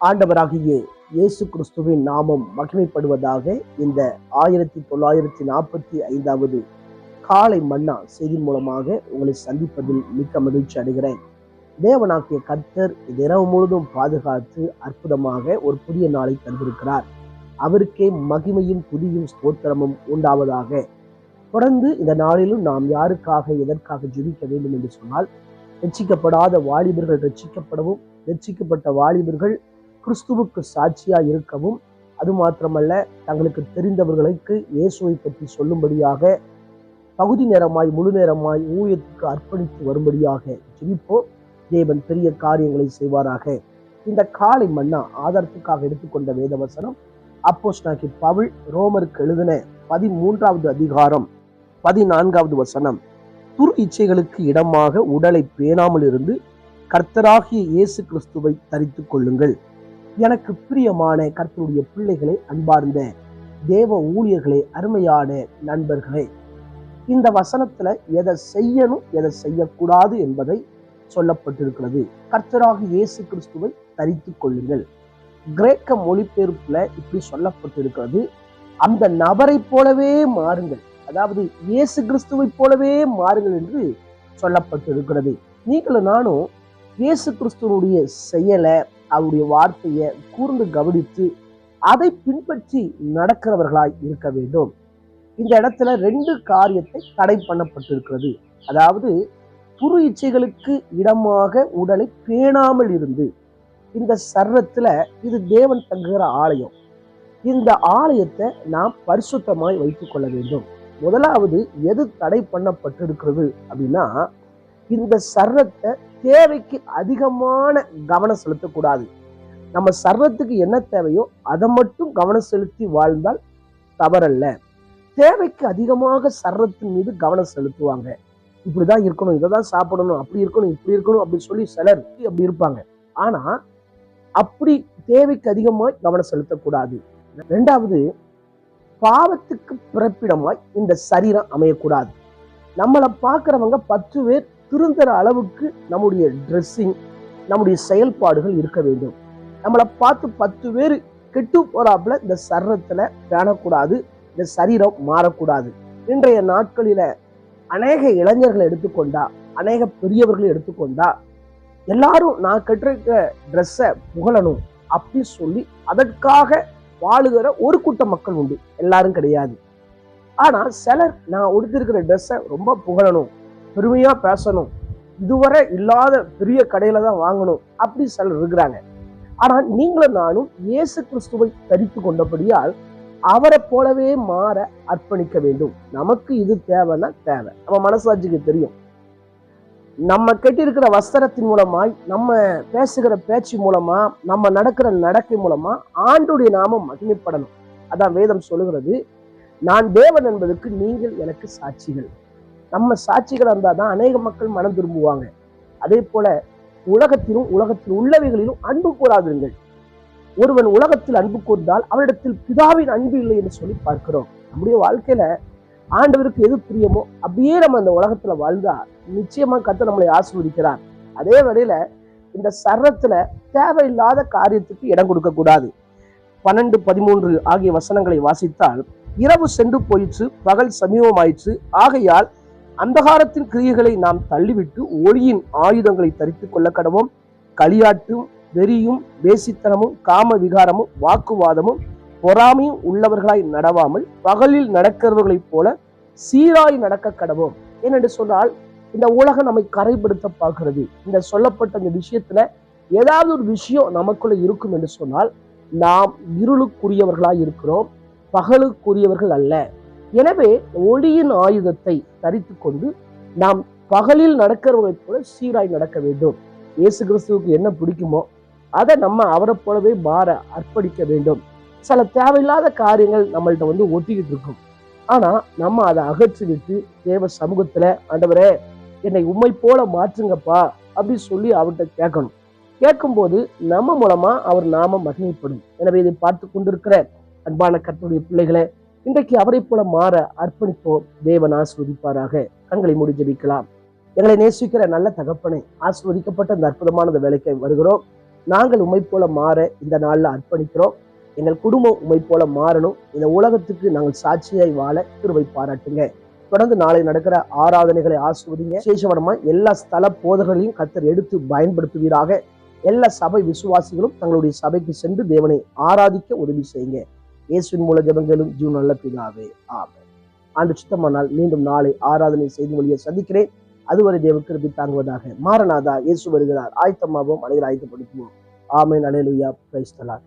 ஆண்டவராகிய இயேசு கிறிஸ்துவின் நாமம் மகிமைப்படுவதாக இந்த ஆயிரத்தி தொள்ளாயிரத்தி நாற்பத்தி ஐந்தாவது காலை மன்னா செய்தி மூலமாக உங்களை சந்திப்பதில் மிக்க மகிழ்ச்சி அடைகிறேன். தேவனாக்கிய கர்த்தர் இரவு முழுதும் பாதுகாத்து அற்புதமாக ஒரு புதிய நாளை தந்திருக்கிறார். அவருக்கே மகிமையும் புதியும் ஸ்தோத்திரமும் உண்டாவதாக. தொடர்ந்து இந்த நாளிலும் நாம் யாருக்காக எதற்காக ஜெபிக்க வேண்டும் என்று சொன்னால் ரட்சிக்கப்படாத வாலிபர்கள் ரட்சிக்கப்படவும் ரட்சிக்கப்பட்ட வாலிபர்கள் கிறிஸ்துவுக்கு சாட்சியாக இருக்கவும் அது மாத்திரமல்ல தங்களுக்கு தெரிந்தவர்களுக்கு இயேசுவை பற்றி சொல்லும்படியாக பகுதி நேரமாய் முழு நேரமாய் ஊழியத்துக்கு அர்ப்பணித்து வரும்படியாக ஜெபிப்போம். தேவன் பெரிய காரியங்களை செய்வாராக. இந்த காலை மன்னா ஆதாரத்துக்காக எடுத்துக்கொண்ட வேதவசனம் அப்போஸ்டாக்கி பவுல் ரோமருக்கு எழுதின பதிமூன்றாவது அதிகாரம் பதினான்காவது வசனம். துரு இச்சைகளுக்கு இடமாக உடலை பேணாமல் இருந்து கர்த்தராகிய இயேசு கிறிஸ்துவை தரித்து கொள்ளுங்கள். எனக்கு பிரியமான கர்த்தருடைய பிள்ளைகளை அன்பார்ந்த தேவ ஊழியர்களே அருமையான நண்பர்களே இந்த வசனத்துல எதை செய்யணும் எதை செய்யக்கூடாது என்பதை சொல்லப்பட்டிருக்கிறது. கர்த்தராக இயேசு கிறிஸ்துவை தரித்து கொள்ளுங்கள். கிரேக்க மொழிபெயர்ப்புல இப்படி சொல்லப்பட்டிருக்கிறது. அந்த நபரை போலவே மாறுங்கள். அதாவது இயேசு கிறிஸ்துவை போலவே மாறுங்கள் என்று சொல்லப்பட்டிருக்கிறது. நீங்களும் நானும் இயேசு கிறிஸ்துவனுடைய செயலை அவருடைய வார்த்தையை கூர்ந்து கவனித்து அதை பின்பற்றி நடக்கிறவர்களாய் இருக்க வேண்டும். இந்த இடத்துல ரெண்டு காரியத்தை தடை பண்ணப்பட்டிருக்கிறது. அதாவது புரு இச்சைகளுக்கு இடமாக உடலை பேணாமல் இருந்து இந்த சர்வத்தில் இது தேவன் தங்குகிற ஆலயம். இந்த ஆலயத்தை நாம் பரிசுத்தமாய் வைத்துக் கொள்ள வேண்டும். முதலாவது எது தடை பண்ணப்பட்டிருக்கிறது அப்படின்னா இந்த சர்வத்தை தேவைக்கு அதிகமான கவனம் செலுத்தக்கூடாது. நம்ம சர்வத்துக்கு என்ன தேவையோ அதை மட்டும் கவனம் செலுத்தி வாழ்ந்தால் தவறல்ல. தேவைக்கு அதிகமாக சர்வத்தின் மீது கவனம் செலுத்துவாங்க. இப்படிதான் இருக்கணும் இதை தான் சாப்பிடணும் அப்படி இருக்கணும் இப்படி இருக்கணும் அப்படின்னு சொல்லி சிலர் அப்படி இருப்பாங்க. ஆனா அப்படி தேவைக்கு அதிகமாய் கவனம் செலுத்தக்கூடாது. ரெண்டாவது பாவத்துக்கு பிறப்பிடமாய் இந்த சரீரம் அமையக்கூடாது. நம்மளை பார்க்குறவங்க பத்து பேர் திருந்துற அளவுக்கு நம்முடைய ட்ரெஸ்ஸிங் நம்முடைய செயல்பாடுகள் இருக்க வேண்டும். நம்மளை பார்த்து பத்து பேர் கெட்டு போறாப்புல இந்த சரீரத்தில் பேணக்கூடாது இந்த சரீரம் மாறக்கூடாது. இன்றைய நாட்களில் அநேக இளைஞர்களை எடுத்துக்கொண்டா அநேக பெரியவர்களை எடுத்துக்கொண்டா எல்லாரும் நான் கட்டிருக்க ட்ரெஸ்ஸை புகழணும் அப்படின்னு சொல்லி அதற்காக வாழுகிற ஒரு கூட்ட மக்கள் உண்டு. எல்லாரும் கிடையாது. ஆனால் சிலர் நான் உடுத்திருக்கிற ட்ரெஸ்ஸை ரொம்ப புகழணும். பெருமையா பேசணும். இதுவரை இல்லாத பெரிய கடையில தான் வாங்கணும் அப்படி சிலர் இருக்கிறாங்க. ஆனால் நீங்களும் நானும் இயேசு கிறிஸ்துவை தரித்து கொண்டபடியால் அவரை போலவே மாற அர்ப்பணிக்க வேண்டும். நமக்கு இது தேவைன்னா தேவை. நம்ம மனசாட்சிக்கு தெரியும். நம்ம கட்டியிருக்கிற வஸ்திரத்தின் மூலமாய் நம்ம பேசுகிற பேச்சு மூலமா நம்ம நடக்கிற நடக்கை மூலமா ஆண்டுடைய நாமம் மகிமைப்படணும். அதான் வேதம் சொல்லுகிறது நான் தேவன் என்பதற்கு நீங்கள் எனக்கு சாட்சிகள். நம்ம சாட்சிகள் இருந்தால் தான் அநேக மக்கள் மனம் திரும்புவாங்க. அதே போல உலகத்திலும் உலகத்தில் உள்ளவைகளிலும் அன்பு கூறாதுங்கள் ஒருவன் உலகத்தில் அன்பு கூர்ந்தால் அவனிடத்தில் பிதாவின் அன்பு இல்லை என்று சொல்லி பார்க்கிறோம். நம்முடைய வாழ்க்கையில ஆண்டவருக்கு எது பிரியமோ அப்படியே நம்ம அந்த உலகத்துல வாழ்ந்தா நிச்சயமா கத்த நம்மளை ஆசீர்வதிக்கிறார். அதே வரையில இந்த சரத்துல தேவையில்லாத காரியத்துக்கு இடம் கொடுக்க கூடாது. பன்னெண்டு பதிமூன்று ஆகிய வசனங்களை வாசித்தால் இரவு சென்று போயிற்று பகல் சமீபமாயிற்று. ஆகையால் அந்தகாரத்தின் கிரியைகளை நாம் தள்ளிவிட்டு ஒளியின் ஆயுதங்களை தரித்துக் கொள்ள கடவோம் களியாட்டும் வெறியும் வேசித்தனமும் காம விகாரமும் வாக்குவாதமும் பொறாமையும் உள்ளவர்களாய் நடவாமல் பகலில் நடக்கிறவர்களைப் போல சீராய் நடக்க கடவோம் ஏனென்று சொன்னால் இந்த உலகம் நம்மை கரைப்படுத்த பார்க்கிறது. இந்த சொல்லப்பட்ட இந்த விஷயத்துல ஏதாவது ஒரு விஷயம் நமக்குள்ள இருக்கும் என்று சொன்னால் நாம் இருளுக்குரியவர்களாய் இருக்கிறோம் பகலுக்குரியவர்கள் அல்ல. எனவே ஒளியின் ஆயுதத்தை தரித்து கொண்டு நாம் பகலில் நடக்கிறவர்களைப் போல சீராய் நடக்க வேண்டும். இயேசு கிறிஸ்துவுக்கு என்ன பிடிக்குமோ அதை நம்ம அவரை போலவே மாற அர்ப்பணிக்க வேண்டும். சில தேவையில்லாத காரியங்கள் நம்மள்ட்ட வந்து ஒட்டிக்கிட்டு இருக்கும். ஆனா நம்ம அதை அகற்றி விட்டு தேவ சமூகத்துல ஆண்டவரே என்னை உண்மை போல மாற்றுங்கப்பா அப்படின்னு சொல்லி அவர்கிட்ட கேட்கணும். கேட்கும்போது நம்ம மூலமா அவர் நாம மகிமைப்படும். எனவே இதை பார்த்து கொண்டிருக்கிற அன்பான கற்றுடைய பிள்ளைகளை இன்றைக்கு அவரை போல மாற அர்ப்பணிப்போம் தேவன் ஆஸ்வதிப்பாராக. கண்களை மூடி ஜெபிக்கலாம். எங்களை நேசிக்கிற நல்ல தகப்பனை ஆஸ்வதிக்கப்பட்ட இந்த அற்புதமான வேலைக்கு வருகிறோம். நாங்கள் உமை போல மாற இந்த நாளில் அர்ப்பணிக்கிறோம். எங்கள் குடும்பம் உமை போல மாறணும். இந்த உலகத்துக்கு நாங்கள் சாட்சியாய் வாழ திருவை பாராட்டுங்க. தொடர்ந்து நாளை நடக்கிற ஆராதனைகளை ஆஸ்வதிங்க. விசேஷவனமா எல்லா ஸ்தல போதகர்களையும் கத்தர் எடுத்து பயன்படுத்துவீராக. எல்லா சபை விசுவாசிகளும் தங்களுடைய சபைக்கு சென்று தேவனை ஆராதிக்க உதவி செய்யுங்க. இயேசுவின் மூல ஜபங்களும் ஜீவன் நல்ல பிதாவே. ஆமென். ஆண்டு சுத்தமானால் மீண்டும் நாளை ஆராதனை செய்து மொழியை சந்திக்கிறேன். அதுவரை தேவ கிருபி தாங்குவதாக மாரநாதா இயேசு வருகிறார். ஆயத்தமாகவும் அனைவரும் ஆயத்தப்படுத்துவோம். ஆமை அலையலுயா. பிரைஸ்தலார்